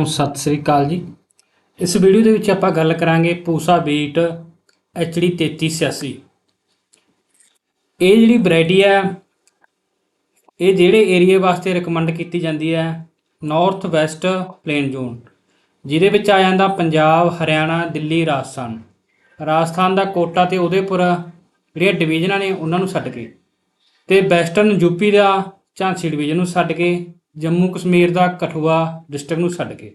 ਸਤਿ ਸ੍ਰੀ ਅਕਾਲ ਜੀ। ਇਸ ਵੀਡੀਓ ਦੇ ਵਿੱਚ ਆਪਾਂ ਗੱਲ ਕਰਾਂਗੇ ਪੂਸਾ ਬੀਟ ਐਚਡੀ 3386 ਇਹ ਜਿਹੜੀ ਵੈਰਾਈਟੀ ਹੈ, ਇਹ ਜਿਹੜੇ ਏਰੀਆ ਵਾਸਤੇ ਰეკਮੈਂਡ ਕੀਤੀ ਜਾਂਦੀ ਹੈ ਨਾਰਥ ਵੈਸਟ ਪਲੇਨ ਜ਼ੋਨ ਜਿਹਦੇ ਵਿੱਚ ਆ ਜਾਂਦਾ ਪੰਜਾਬ, ਹਰਿਆਣਾ, ਦਿੱਲੀ, ਰਾਜਸਥਾਨ। ਰਾਜਸਥਾਨ ਦਾ ਕੋਟਾ ਤੇ ਉਦੈਪੁਰ ਜਿਹੜੀਆਂ ਡਿਵੀਜ਼ਨਾਂ ਨੇ, ਉਹਨਾਂ ਨੂੰ ਛੱਡ ਕੇ ਤੇ ਵੈਸਟਰਨ ਯੂਪੀ ਦਾ ਝਾਂਸੀ ਡਿਵੀਜ਼ਨ ਨੂੰ ਛੱਡ ਕੇ ਜੰਮੂ ਕਸ਼ਮੀਰ ਦਾ ਕਠੂਆ ਡਿਸਟ੍ਰਿਕਟ ਨੂੰ ਛੱਡ ਕੇ।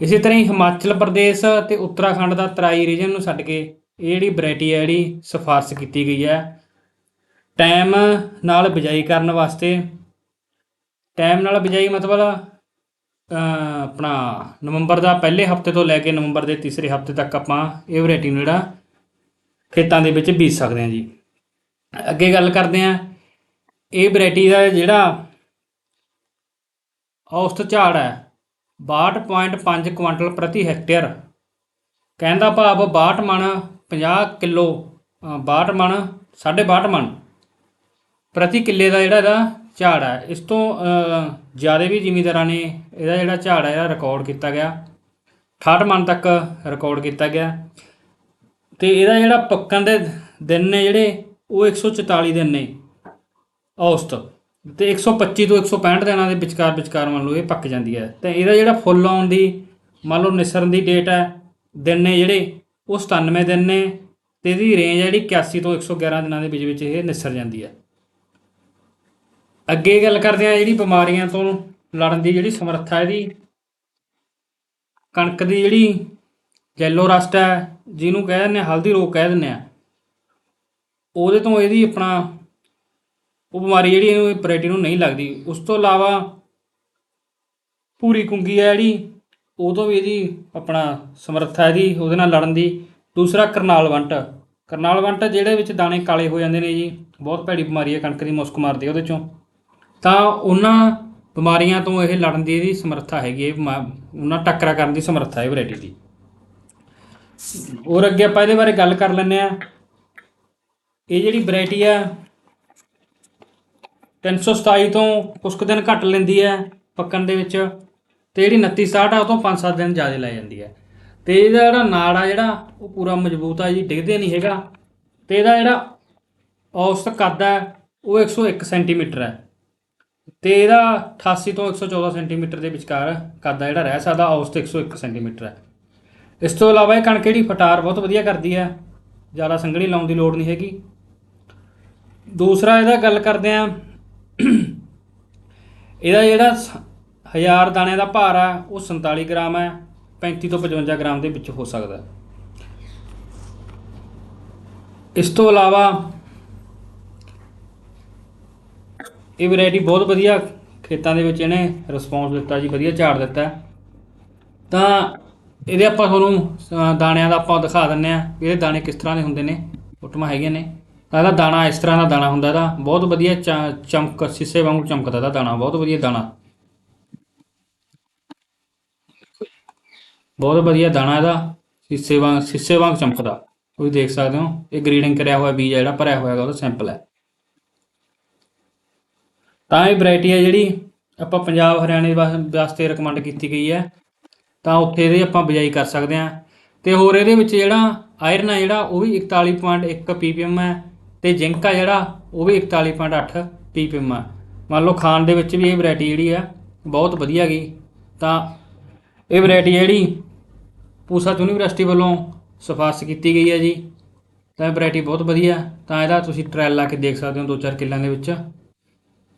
ਇਸੇ ਤਰ੍ਹਾਂ ਹੀ ਹਿਮਾਚਲ ਪ੍ਰਦੇਸ਼ ਤੇ ਉੱਤਰਾਖੰਡ ਦਾ ਤਰਾਈ ਰੀਜਨ ਨੂੰ ਛੱਡ ਕੇ ਇਹ ਜਿਹੜੀ ਵੈਰਾਈਟੀ ਹੈ, ਜਿਹੜੀ ਸਿਫਾਰਸ਼ ਕੀਤੀ ਗਈ ਹੈ। ਟਾਈਮ ਨਾਲ ਬਿਜਾਈ ਕਰਨ ਵਾਸਤੇ, ਟਾਈਮ ਨਾਲ ਬਿਜਾਈ ਮਤਲਬ ਆਪਣਾ ਨਵੰਬਰ ਦਾ ਪਹਿਲੇ ਹਫ਼ਤੇ ਤੋਂ ਲੈ ਕੇ ਨਵੰਬਰ ਦੇ ਤੀਸਰੇ ਹਫ਼ਤੇ ਤੱਕ ਆਪਾਂ ਇਹ ਵੈਰਾਈਟੀ ਨੂੰ ਜਿਹੜਾ ਖੇਤਾਂ ਦੇ ਵਿੱਚ ਬੀਜ ਸਕਦੇ ਹਾਂ ਜੀ। ਅੱਗੇ ਗੱਲ ਕਰਦੇ ਹਾਂ, ਇਹ ਵੈਰਾਈਟੀ ਦਾ ਜਿਹੜਾ ਔਸਤ ਝਾੜ ਹੈ। 62.5 ਕੁਇੰਟਲ ਪ੍ਰਤੀ ਹੈਕਟੇਅਰ। ਕਹਿਣ ਦਾ ਭਾਵ 62 ਮਣ 50 ਕਿਲੋ ਅ, 62 ਮਣ 62 ਮਣ। ਪ੍ਰਤੀ ਕਿੱਲੇ ਦਾ ਜਿਹੜਾ ਇਹਦਾ ਝਾੜ ਹੈ ਇਸ ਤੋਂ ਜ਼ਿਆਦਾ ਵੀ ਜ਼ਿਮੀਂਦਾਰਾਂ ਨੇ ਇਹਦਾ ਜਿਹੜਾ ਝਾੜ ਹੈ ਇਹਦਾ ਰਿਕਾਰਡ ਕੀਤਾ ਗਿਆ। 68 ਮਣ ਤੱਕ ਰਿਕਾਰਡ ਕੀਤਾ ਗਿਆ। ਤੇ ਇਹਦਾ ਜਿਹੜਾ ਪੱਕਣ ਦੇ ਦਿਨ ਨੇ ਜਿਹੜੇ ਉਹ 144 ਦਿਨ ਨੇ। ਔਸਤ। ਤੇ 125 ਤੋਂ 165 ਦਿਨਾਂ ਦੇ ਵਿਚਕਾਰ ਵਿਚਕਾਰ ਮੰਨ ਲਓ ਇਹ ਪੱਕ ਜਾਂਦੀ ਹੈ। ਤੇ ਇਹਦਾ ਜਿਹੜਾ ਫੁੱਲ ਆਉਣ ਦੀ, ਮੰਨ ਲਓ ਨਿਸਰਨ ਦੀ ਡੇਟ ਹੈ, ਦਿਨ ਨੇ ਜਿਹੜੇ, ਉਹ 97 ਦਿਨ ਨੇ ਤੇ ਇਹਦੀ ਰੇਂਜ ਜਿਹੜੀ 81 ਤੋਂ 111 ਦਿਨਾਂ ਦੇ ਵਿੱਚ ਵਿੱਚ ਇਹ ਨਿਸਰ ਜਾਂਦੀ ਹੈ। ਅੱਗੇ ਗੱਲ ਕਰਦੇ ਆ ਜਿਹੜੀ ਬਿਮਾਰੀਆਂ ਤੋਂ ਲੜਨ ਦੀ ਜਿਹੜੀ ਸਮਰੱਥਾ ਇਹਦੀ। ਕਣਕ ਦੀ ਜਿਹੜੀ ਜੈਲੋ ਰਸਟ ਹੈ, ਜਿਹਨੂੰ ਕਹਿ ਦਿੰਦੇ ਆ ਹਲਦੀ ਰੋਗ ਕਹਿ ਦਿੰਦੇ ਆ ਉਹਦੇ ਤੋਂ ਇਹਦੀ ਆਪਣਾ ਉਹ ਬਿਮਾਰੀ ਜਿਹੜੀ ਇਹਨੂੰ ਵੈਰਾਈਟੀ ਨੂੰ ਨਹੀਂ ਲੱਗਦੀ। ਉਸ ਤੋਂ ਇਲਾਵਾ ਪੂਰੀ ਕੁੰਗੀ ਹੈ ਜਿਹੜੀ, ਉਹ ਤੋਂ ਵੀ ਇਹਦੀ ਆਪਣਾ ਸਮਰੱਥਾ ਇਹਦੀ, ਉਹਦੇ ਨਾਲ ਲੜਨ ਦੀ। ਦੂਸਰਾ ਕਰਨਾਲ ਵੰਟ। ਕਰਨਾਲ ਵੰਟ ਜਿਹੜੇ ਵਿੱਚ ਦਾਣੇ ਕਾਲੇ ਹੋ ਜਾਂਦੇ ਨੇ ਜੀ, ਬਹੁਤ ਭੈੜੀ ਬਿਮਾਰੀ ਹੈ ਕਣਕ ਦੀ, ਮੁਸਕ ਮਾਰਦੀ ਉਹਦੇ ਚੋਂ। ਤਾਂ ਉਹਨਾਂ ਬਿਮਾਰੀਆਂ ਤੋਂ ਇਹ ਲੜਨ ਦੀ ਇਹਦੀ ਸਮਰੱਥਾ ਹੈਗੀ ਹੈ ਇਹ ਉਹਨਾਂ ਟੱਕਰਾ ਕਰਨ ਦੀ ਸਮਰੱਥਾ ਹੈ ਵੈਰਾਈਟੀ ਦੀ। ਹੋਰ ਅੱਗੇ ਆਪਾਂ ਇਹਦੇ ਬਾਰੇ ਗੱਲ ਕਰ ਲੈਂਦੇ ਆ ਇਹ ਜਿਹੜੀ ਵੈਰਾਈਟੀ ਆ 327 ਤੋਂ ਕੁਝ ਕੁ ਦਿਨ ਘੱਟ ਲੈਂਦੀ ਹੈ ਪੱਕਣ ਦੇ ਵਿੱਚ। ਤੇ ਜਿਹੜੀ 29 60 ਆ, ਉਹ ਤੋਂ 5-7 ਦਿਨ ਜ਼ਿਆਦਾ ਲੈ ਜਾਂਦੀ ਹੈ। ਤੇ ਇਹਦਾ ਜਿਹੜਾ ਨਾੜ ਆ ਜਿਹੜਾ, ਉਹ ਪੂਰਾ ਮਜ਼ਬੂਤ ਆ ਜੀ, ਡਿੱਗਦੇ ਨਹੀਂ ਹੈਗਾ। ਤੇ ਇਹਦਾ ਜਿਹੜਾ ਔਸਤ ਕੱਦ ਹੈ, ਉਹ 101 ਸੈਂਟੀਮੀਟਰ ਹੈ। ਤੇ ਇਹਦਾ 88 ਤੋਂ 114 ਸੈਂਟੀਮੀਟਰ ਦੇ ਵਿਚਕਾਰ ਕੱਦ ਆ ਜਿਹੜਾ, ਰਹਿ ਸਕਦਾ ਔਸਤ 101 ਸੈਂਟੀਮੀਟਰ ਹੈ। ਇਸ ਤੋਂ ਇਲਾਵਾ ਇਹ ਕਣਕ ਜਿਹੜੀ ਫਟਾਰ ਬਹੁਤ ਵਧੀਆ ਕਰਦੀ ਹੈ। ਜ਼ਿਆਦਾ ਸੰਘਣੀ ਲਾਉਣ ਦੀ ਲੋੜ ਨਹੀਂ ਹੈਗੀ। ਦੂਸਰਾ ਇਹਦਾ ਗੱਲ ਕਰਦੇ ਆ ਇਹਦਾ ਜਿਹੜਾ ਸ- ਹਜ਼ਾਰ ਦਾਣਿਆਂ ਦਾ ਭਾਰ ਆ, ਉਹ 47 ਗ੍ਰਾਮ ਹੈ 35 ਤੋਂ 55 ਗ੍ਰਾਮ ਦੇ ਵਿੱਚ ਹੋ ਸਕਦਾ। ਇਸ ਤੋਂ ਇਲਾਵਾ ਇਹ ਵੈਰਾਈਟੀ ਬਹੁਤ ਵਧੀਆ ਖੇਤਾਂ ਦੇ ਵਿੱਚ ਇਹਨੇ ਰਿਸਪੌਂਸ ਦਿੱਤਾ ਜੀ, ਵਧੀਆ ਝਾੜ ਦਿੱਤਾ। ਤਾਂ ਇਹਦੇ ਆਪਾਂ ਤੁਹਾਨੂੰ ਦਾਣਿਆਂ ਦਾ ਆਪਾਂ ਦਿਖਾ ਦਿੰਨੇ ਆ ਵੀ ਇਹਦੇ ਦਾਣੇ ਕਿਸ ਤਰ੍ਹਾਂ ਦੇ ਹੁੰਦੇ ਨੇ, ਫੋਟੋਆਂ ਹੈਗੀਆਂ ਨੇ। ਇਹਦਾ ਦਾਣਾ, ਇਸ ਤਰ੍ਹਾਂ ਦਾ ਦਾਣਾ ਹੁੰਦਾ ਇਹਦਾ। ਬਹੁਤ ਵਧੀਆ ਚਮਕ, ਸਿੱਸੇ ਵਾਂਗੂ ਚਮਕਦਾ ਇਹਦਾ ਦਾਣਾ। ਬਹੁਤ ਵਧੀਆ ਦਾਣਾ। ਬਹੁਤ ਵਧੀਆ ਦਾਣਾ ਇਹਦਾ। ਸਿੱਸੇ ਵਾਂਗ ਸਿੱਸੇ ਵਾਂਗ ਚਮਕਦਾ। ਤੁਸੀਂ ਦੇਖ ਸਕਦੇ ਹੋ, ਇਹ ਗਰੀਡਿੰਗ ਕਰਿਆ ਹੋਇਆ ਬੀਜ ਜਿਹੜਾ ਭਰਿਆ ਹੋਇਆ ਹੈਗਾ, ਉਹਦਾ ਸੈਂਪਲ ਹੈ। ਤਾਂ ਇਹ ਵੈਰਾਈਟੀ ਹੈ ਜਿਹੜੀ ਆਪਾਂ ਪੰਜਾਬ, ਹਰਿਆਣੇ ਵਾਸਤੇ ਰეკਮੈਂਡ ਕੀਤੀ ਗਈ ਹੈ। ਤਾਂ ਉੱਥੇ ਇਹਦੇ ਆਪਾਂ ਬਿਜਾਈ ਕਰ ਸਕਦੇ ਹਾਂ। ਤੇ ਹੋਰ ਇਹਦੇ ਵਿੱਚ ਜਿਹੜਾ ਆਇਰਨ ਹੈ ਜਿਹੜਾ, ਉਹ ਵੀ 41.1 ppm ਹੈ। ਤੇ ਜ਼ਿੰਕ ਆ ਜਿਹੜਾ, ਉਹ ਵੀ 41.8 ppm ਆ। ਮੰਨ ਲਓ ਖਾਣ ਦੇ ਵਿੱਚ ਵੀ ਇਹ ਵੈਰਾਈਟੀ ਜਿਹੜੀ ਆ, ਬਹੁਤ ਵਧੀਆ ਗਈ ਤਾਂ ਇਹ ਵੈਰਾਈਟੀ ਜਿਹੜੀ ਪੂਸਾ ਯੂਨੀਵਰਸਿਟੀ ਵੱਲੋਂ ਸਿਫਾਰਸ਼ ਕੀਤੀ ਗਈ ਹੈ ਜੀ। ਤਾਂ ਇਹ ਵੈਰਾਈਟੀ ਬਹੁਤ ਵਧੀਆ। ਤਾਂ ਇਹਦਾ ਤੁਸੀਂ ਟ੍ਰਾਇਲ ਲਾ ਕੇ ਦੇਖ ਸਕਦੇ ਹੋ ਦੋ ਚਾਰ ਕਿੱਲਿਆਂ ਦੇ ਵਿੱਚ।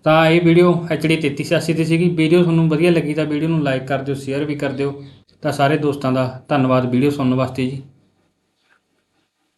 ਤਾਂ ਇਹ ਵੀਡੀਓ ਐਚਡੀ 3386 ਦੀ ਸੀਗੀ। ਵੀਡੀਓ ਤੁਹਾਨੂੰ ਵਧੀਆ ਲੱਗੀ ਤਾਂ ਵੀਡੀਓ ਨੂੰ ਲਾਈਕ ਕਰ ਦਿਓ ਸ਼ੇਅਰ ਵੀ ਕਰ ਦਿਓ। ਤਾਂ ਸਾਰੇ ਦੋਸਤਾਂ ਦਾ ਧੰਨਵਾਦ ਵੀਡੀਓ ਸੁਣਨ ਵਾਸਤੇ ਜੀ।